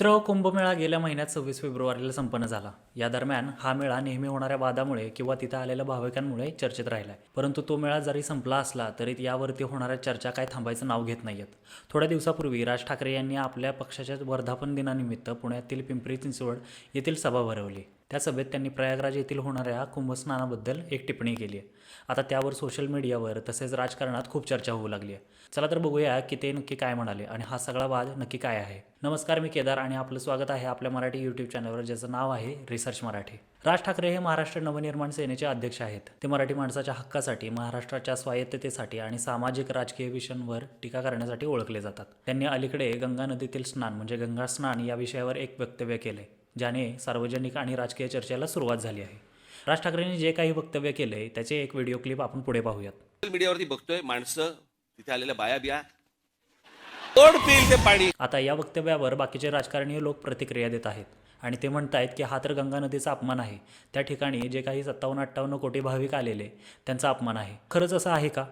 मित्र कुंभमेळा गेल्या महिन्यात सव्वीस फेब्रुवारीला संपन्न झाला. या दरम्यान हा मेळा नेहमी होणाऱ्या वादामुळे किंवा तिथं आलेल्या भाविकांमुळे चर्चेत राहिला आहे परंतु तो मेळा जरी संपला असला तरी यावरती होणाऱ्या चर्चा काय थांबायचं नाव घेत नाहीयेत. थोड्या दिवसापूर्वी राज ठाकरे यांनी आपल्या पक्षाच्या वर्धापन दिनानिमित्त पुण्यातील पिंपरी चिंचवड येथील सभा भरवली. त्या सभेत त्यांनी प्रयागराज येथील होणाऱ्या कुंभस्नानाबद्दल एक टिप्पणी केली आहे. आता त्यावर सोशल मीडियावर तसेच राजकारणात खूप चर्चा होऊ लागली आहे. चला तर बघूया की ते नक्की काय म्हणाले आणि हा सगळा वाद नक्की काय आहे. नमस्कार मी केदार आणि आपलं स्वागत आहे आपल्या मराठी यूट्यूब चॅनलवर ज्याचं नाव आहे रिसर्च मराठी. राज ठाकरे हे महाराष्ट्र नवनिर्माण सेनेचे अध्यक्ष आहेत. ते मराठी माणसाच्या हक्कासाठी महाराष्ट्राच्या स्वायत्ततेसाठी आणि सामाजिक राजकीय विषयांवर टीका करण्यासाठी ओळखले जातात. त्यांनी अलीकडे गंगा नदीतील स्नान म्हणजे गंगा स्नान या विषयावर एक वक्तव्य केले ज्याने सार्वजनिक आणि राजकीय चर्चेला सुरुवात झाली आहे. राज ठाकरेंनी जे काही वक्तव्य केले त्याचे एक व्हिडिओ क्लिप आपण पुढे पाहूयात. सोशल मीडियावरती बघतोय माणसं तिथे आलेल्या बाया बिया. तोड पिईल ते पाणी? आता या वक्तव्यावर बाकीचे राजकारणीय लोक प्रतिक्रिया देत आहेत आणि ते म्हणत आहेत की हा तर गंगा नदीचा अपमान आहे. त्या ठिकाणी जे काही सत्तावन्न अठ्ठावन्न कोटी भाविक आलेले त्यांचा अपमान आहे. खरंच असं आहे का?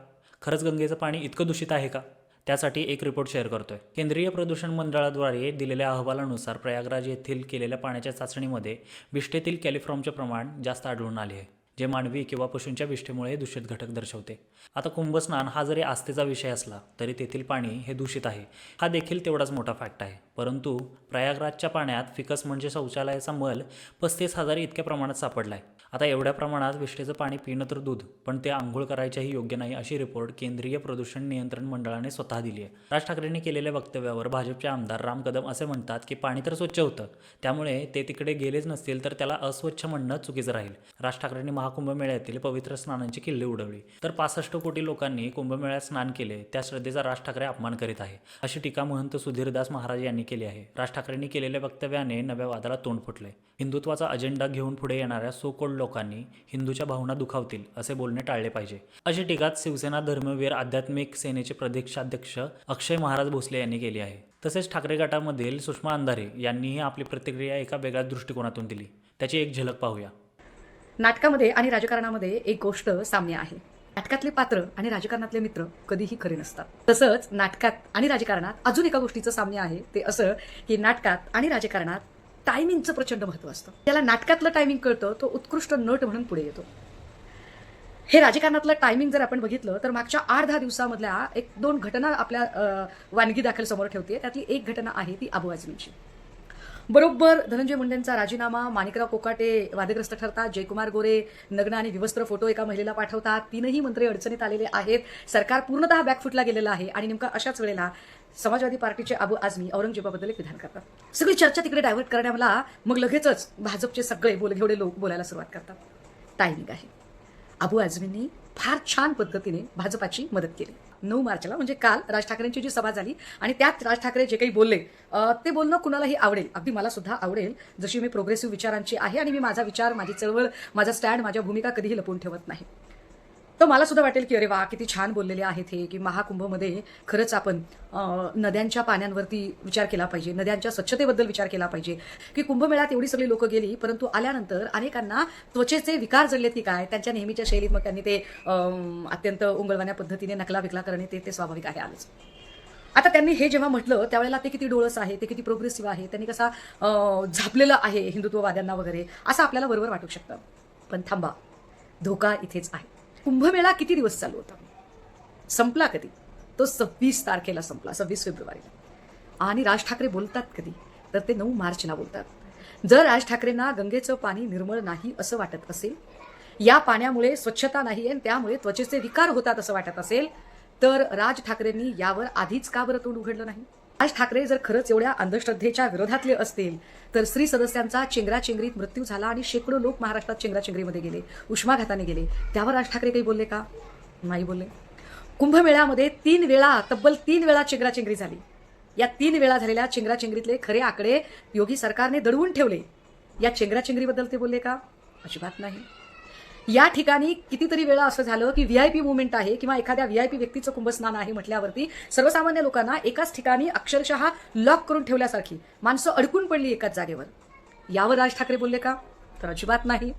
खरंच गंगेचं पाणी इतकं दूषित आहे का? त्यासाठी एक रिपोर्ट शेअर करतोय. केंद्रीय प्रदूषण मंडळाद्वारे दिलेल्या अहवालानुसार प्रयागराज येथील केलेल्या पाण्याच्या चाचणीमध्ये विष्ठेतील कॅलिफ्रॉमचे प्रमाण जास्त आढळून आले आहे जे मानवी किंवा पशूंच्या विष्ठेमुळे दूषित घटक दर्शवते. आता कुंभस्नान हा जरी आस्थेचा विषय असला तरी तेथील पाणी हे दूषित आहे. हा देखील तेवढाच मोठा फॅक्ट आहे. परंतु प्रयागराजच्या पाण्यात फिकस म्हणजे शौचालयाचा मल पस्तीस हजार इतक्या प्रमाणात सापडला आहे आता एवढ्या प्रमाणात विष्ठेचं पाणी पिणं तर दूध पण ते आंघोळ करायच्याही योग्य नाही अशी रिपोर्ट केंद्रीय प्रदूषण नियंत्रण मंडळाने स्वतः दिली आहे. राज ठाकरेंनी केलेल्या वक्तव्यावर भाजपचे आमदार राम कदम असे म्हणतात की पाणी तर स्वच्छ होतं त्यामुळे ते तिकडे गेलेच नसतील तर त्याला अस्वच्छ म्हणणं चुकीचं राहील. राज ठाकरेंनी महाकुंभमेळ्यातील पवित्र स्नानांची किल्ली उडवली. तर पासष्ट कोटी लोकांनी कुंभमेळ्यात स्नान केले त्या श्रद्धेचा राज ठाकरे अपमान करीत आहे अशी टीका महंत सुधीरदास महाराज यांनी केली आहे. राज ठाकरेंनी केलेल्या वक्तव्याने नव्या वादाला तोंड फुटले हिंदुत्वाचा अजेंडा घेऊन पुढे येणाऱ्या सो कोल्ड लोकांनी हिंदूच्या भावना दुखावतील असे बोलणे टाळले पाहिजे. अशी टीका शिवसेना धर्मवीर आध्यात्मिक सेनेचे प्रदेशाध्यक्ष अक्षय महाराज भोसले यांनी केली आहे. तसेच ठाकरे गटामधील सुषमा अंधारे यांनीही आपली प्रतिक्रिया एका वेगळ्या दृष्टिकोनातून दिली. त्याची एक झलक पाहूया. नाटकामध्ये आणि राजकारणामध्ये एक गोष्ट साम्य आहे. नाटकातले पात्र आणि राजकारणातले मित्र कधीही खरे नसतात. तसंच नाटकात आणि राजकारणात अजून एका गोष्टीचं साम्य आहे ते असं की नाटकात आणि राजकारणात टायमिंगचं प्रचंड महत्त्व असतं. त्याला नाटकातलं टायमिंग कळतं तो उत्कृष्ट नट म्हणून पुढे येतो. हे राजकारणातलं टायमिंग जर आपण बघितलं तर मागच्या आठ दहा दिवसामधल्या एक दोन घटना आपल्या वानगी दाखल समोर ठेवते. त्यातली एक घटना आहे ती अबू बरोबर धनंजय मुंडेंचा राजीनामा माणिकराव कोकाटे वादग्रस्त ठरतात जयकुमार गोरे नग्न आणि विवस्त्र फोटो एका महिलेला पाठवतात तीनही मंत्री अडचणीत आलेले आहेत सरकार पूर्णतः बॅकफुटला गेलेलं आहे आणि नेमका अशाच वेळेला समाजवादी पार्टीचे अबू आझमी औरंगजेबाबद्दल एक विधान करतात. सगळी चर्चा तिकडे डायव्हर्ट करण्याला मग लगेचच भाजपचे सगळे बोलघेवडे लोक बोलायला सुरुवात करतात. टायमिंग आहे. अबू आझमींनी फार छान पद्धतीने भाजपाची मदत केली. नऊ मार्चला म्हणजे काल राज ठाकरेंची जी सभा झाली आणि त्यात राज ठाकरे जे काही बोलले ते बोलणं कुणालाही आवडेल अगदी मला सुद्धा आवडेल जशी मी प्रोग्रेसिव्ह विचारांची आहे आणि मी माझा विचार माझी चळवळ माझा स्टँड माझ्या भूमिका कधीही लपवून ठेवत नाही. तर मला सुद्धा वाटेल की अरे वा किती छान बोललेले आहेत हे की महाकुंभमध्ये खरंच आपण नद्यांच्या पाण्यांवरती विचार केला पाहिजे नद्यांच्या स्वच्छतेबद्दल विचार केला पाहिजे. की कुंभमेळ्यात एवढी सगळी लोक गेली परंतु आल्यानंतर अनेकांना त्वचेचे विकार जडलेत की काय त्यांच्या नेहमीच्या शैलीत मग त्यांनी ते अत्यंत उंगळवाण्या पद्धतीने नकला विकला करणे ते ते स्वाभाविक आहे आलंच आता त्यांनी हे जेव्हा म्हटलं त्यावेळेला ते किती डोळस आहे ते किती प्रोग्रेसिव्ह आहे त्यांनी कसा झापलेलं आहे हिंदुत्ववाद्यांना वगैरे असं आपल्याला बरोबर वाटू शकतं. पण थांबा धोका इथेच आहे. कुंभमेळा किती दिवस चालू होता? संपला कधी? तो सव्वीस तारखेला संपला सव्वीस फेब्रुवारीला आणि राज ठाकरे बोलतात कधी? तर ते नऊ मार्चला बोलतात. जर राज ठाकरेंना गंगेचं पाणी निर्मळ नाही असं वाटत असेल या पाण्यामुळे स्वच्छता नाही आणि त्यामुळे त्वचेचे विकार होतात असं वाटत असेल तर राज ठाकरेंनी यावर आधीच का बरं तोंड उघडलं नाही? राज ठाकरे जर खरंच एवढ्या अंधश्रद्धेच्या विरोधातले असतील तर स्त्री सदस्यांचा चेंगराचेंगरीत मृत्यू झाला आणि शेकडो लोक महाराष्ट्रात चेंगराचेंगरीमध्ये गेले उष्माघाताने गेले. त्यावर राज ठाकरे काही बोलले का? नाही बोलले. कुंभमेळ्यामध्ये तीन वेळा तब्बल तीन वेळा चेंगराचेंगरी झाली. या तीन वेळा झालेल्या चेंगराचेंगरीतले खरे आकडे योगी सरकारने दडवून ठेवले. या चेंगराचेंगरीबद्दल ते बोलले का? अजिबात नाही. या ठिकाणी कितीतरी वेळा असं झालं की व्ही आय पी मुवमेंट आहे किंवा एखाद्या व्ही आय पी व्यक्तीचं कुंभस्नान आहे म्हटल्यावरती सर्वसामान्य लोकांना एकाच ठिकाणी अक्षरशः लॉक करून ठेवल्यासारखी माणसं अडकून पडली एकाच जागेवर. यावर राज ठाकरे बोलले का? तर अजिबात नाही.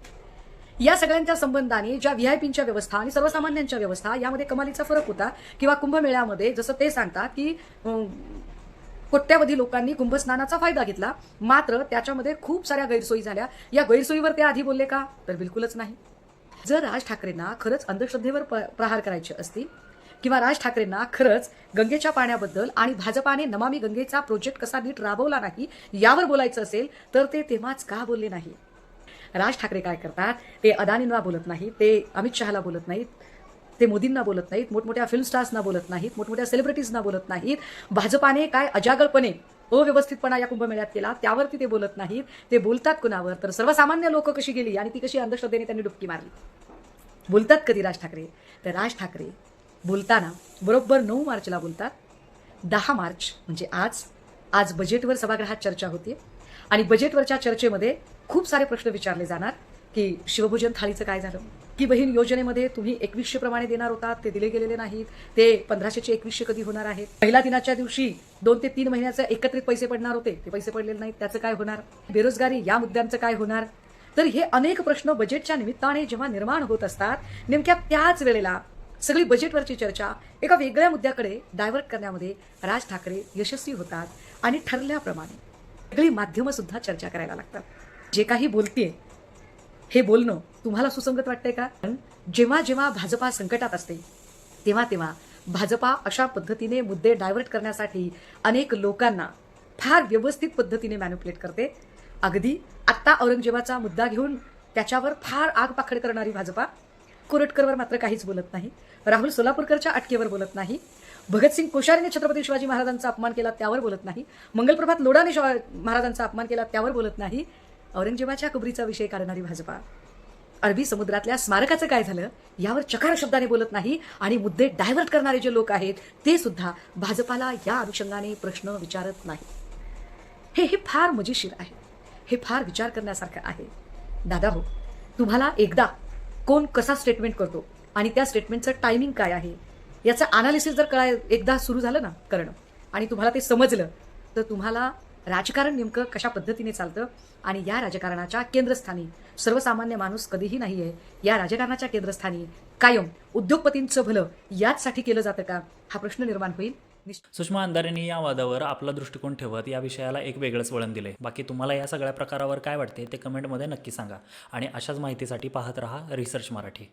या सगळ्यांच्या संबंधाने ज्या व्ही आय पींच्या व्यवस्था आणि सर्वसामान्यांच्या व्यवस्था यामध्ये कमालीचा फरक होता किंवा कुंभमेळ्यामध्ये जसं ते सांगतात की कोट्यावधी लोकांनी कुंभस्नानाचा फायदा घेतला मात्र त्याच्यामध्ये खूप साऱ्या गैरसोयी झाल्या. या गैरसोयीवर ते आधी बोलले का? तर बिलकुलच नाही. जर राज ठाकरेंना खरंच अंधश्रद्धेवर प- प्रहार करायचे असतील किंवा राज ठाकरेंना खरंच गंगेच्या पाण्याबद्दल आणि भाजपाने नमामी गंगेचा प्रोजेक्ट कसा नीट राबवला नाही यावर बोलायचं असेल तर ते तेव्हाच का बोलले नाही? राज ठाकरे काय करतात? ते अदानींना बोलत नाहीत ते अमित शहाला बोलत नाहीत ते मोदींना बोलत नाहीत मोठमोठ्या फिल्म स्टार्सना बोलत नाहीत मोठमोठ्या सेलिब्रिटीजना बोलत नाहीत. भाजपाने काय अजागरपणे अव्यवस्थितपणा या कुंभमेळ्यात केला. त्यावरती ते बोलत नाहीत. ते बोलतात कुणावर? तर सर्वसामान्य लोक कशी गेली आणि ती कशी अंधश्रद्धेने त्यांनी डुबकी मारली? बोलतात कधी राज ठाकरे? तर राज ठाकरे बोलताना बरोबर नऊ मार्चला बोलतात. दहा मार्च म्हणजे आज. आज बजेटवर सभागृहात चर्चा होती. आणि बजेटवरच्या चर्चेमध्ये खूप सारे प्रश्न विचारले जाणार की शिवभोजन थाळीचं काय झालं? की बहीण योजनेमध्ये तुम्ही एकवीसशे प्रमाणे देणार होता? ते दिले गेलेले नाहीत. ते पंधराशेचे एकवीसशे कधी होणार आहेत? पहिल्या दिनाच्या दिवशी दोन ते तीन महिन्याचे एकत्रित पैसे पडणार होते. ते पैसे पडलेले नाहीत. त्याचं काय होणार? बेरोजगारी या मुद्द्यांचं काय होणार? तर हे अनेक प्रश्न बजेटच्या निमित्ताने जेव्हा निर्माण होत असतात नेमक्या त्याच वेळेला सगळी बजेटवरची चर्चा एका वेगळ्या मुद्द्याकडे डायव्हर्ट करण्यामध्ये राज ठाकरे यशस्वी होतात आणि ठरल्याप्रमाणे सगळी माध्यमं सुद्धा चर्चा करायला लागतात. जे काही बोलतीये हे बोलणं तुम्हाला सुसंगत वाटतंय का? पण जेव्हा जेव्हा भाजपा संकटात असते तेव्हा तेव्हा भाजपा अशा पद्धतीने मुद्दे डायव्हर्ट करण्यासाठी अनेक लोकांना फार व्यवस्थित पद्धतीने मॅन्युप्युलेट करते. अगदी आत्ता औरंगजेबाचा मुद्दा घेऊन त्याच्यावर फार आग पाखड करणारी भाजपा कोरटकरवर मात्र काहीच बोलत नाही. राहुल सोलापूरकरच्या अटकेवर बोलत नाही. भगतसिंग कोश्यारीने छत्रपती शिवाजी महाराजांचा अपमान केला त्यावर बोलत नाही. मंगलप्रभात लोढाने शिवा महाराजांचा अपमान केला त्यावर बोलत नाही. औरंगजेबाच्या कबरीचा विषय काढणारी भाजपा. अरबी समुद्रातल्या स्मारकाचं काय झालं? यावर चकार शब्दाने बोलत नाही आणि मुद्दे डायव्हर्ट करणारे जे लोक आहेत ते सुद्धा भाजपाला या अनुषंगाने प्रश्न विचारत नाही. हे हे फार मजेशीर आहे. हे फार विचार करण्यासारखं आहे. दादा हो तुम्हाला एकदा कोण कसा स्टेटमेंट करतो आणि त्या स्टेटमेंटचं टायमिंग काय आहे याचं अनालिसिस जर कळाय एकदा सुरू झालं ना करणं आणि तुम्हाला ते समजलं तर तुम्हाला राजकारण नेमकं कशा पद्धतीने चालतं आणि या राजकारणाच्या केंद्रस्थानी सर्वसामान्य माणूस कधीही नाही आहे या राजकारणाच्या केंद्रस्थानी कायम उद्योगपतींचं भलं याचसाठी केलं जातं का? हा प्रश्न निर्माण होईल. सुषमा अंधारेंनी या वादावर आपला दृष्टिकोन ठेवत या विषयाला एक वेगळंच वळण दिले बाकी तुम्हाला या सगळ्या प्रकारावर काय वाटते ते कमेंटमध्ये नक्की सांगा आणि अशाच माहितीसाठी पाहत रहा रिसर्च मराठी.